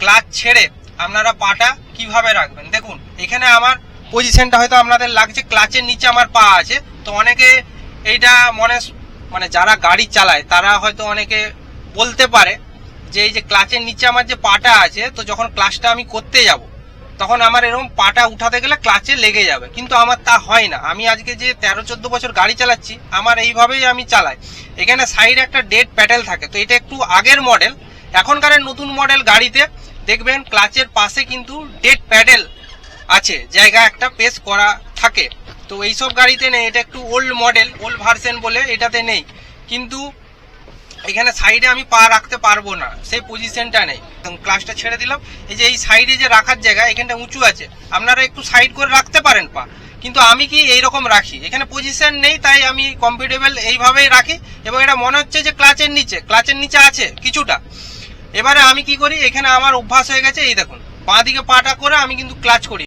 Clutch ছেড়ে আপনারা পাটা কীভাবে রাখবেন? দেখুন, এখানে আমার পজিশনটা হয়তো আপনাদের লাগছে ক্লাচের নিচে আমার পা আছে, তো অনেকে এইটা মনে মানে যারা গাড়ি চালায়, তারা হয়তো অনেকে বলতে পারে যে এই যে ক্লাচের নিচে আমার যে পাটা আছে, তো যখন ক্লাচটা আমি করতে যাব, তখন আমার এরকম পাটা উঠাতে গেলে ক্লাচে লেগে যাবে। কিন্তু আমার তা হয় না। আমি আজকে যে তেরো, চোদ্দ বছর গাড়ি চালাচ্ছি, আমার এইভাবেই আমি চালাই। এখানে সাইডে একটা ডেড প্যাডেল থাকে, তো এটা একটু আগের মডেল এখনকার নতুন মডেল গাড়িতে দেখবেন ক্লাচের পাশে কিন্তু ডেড প্যাডেল আছে, জায়গা একটা পেস করা থাকে। তো এইসব গাড়িতে নেই, এটা একটু ওল্ড মডেল ওল্ড ভার্সন বলে এটাতে নেই। কিন্তু এখানে সাইডে আমি পা রাখতে পারব না, সেই পজিশনটা নেই। ক্লাসটা ছেড়ে দিলাম। এই যে এই সাইডে যে রাখার জায়গা, এখানটা উঁচু আছে। আপনারা একটু সাইড করে রাখতে পারেন পা। কিন্তু আমি কি এই রকম রাখি? এখানে পজিশন নেই, তাই আমি কমফোর্টেবল এইভাবেই রাখি। এবং এটা মনে হচ্ছে যে ক্লাচের নিচে। ক্লাচের নিচে আছে, কিছুটা। এবারে আমি কি করি? এখানে আমার অভ্যাস হয়ে গেছে, এই দেখুন। বাঁ দিকে পাটা করে আমি কিন্তু ক্লাচ করি।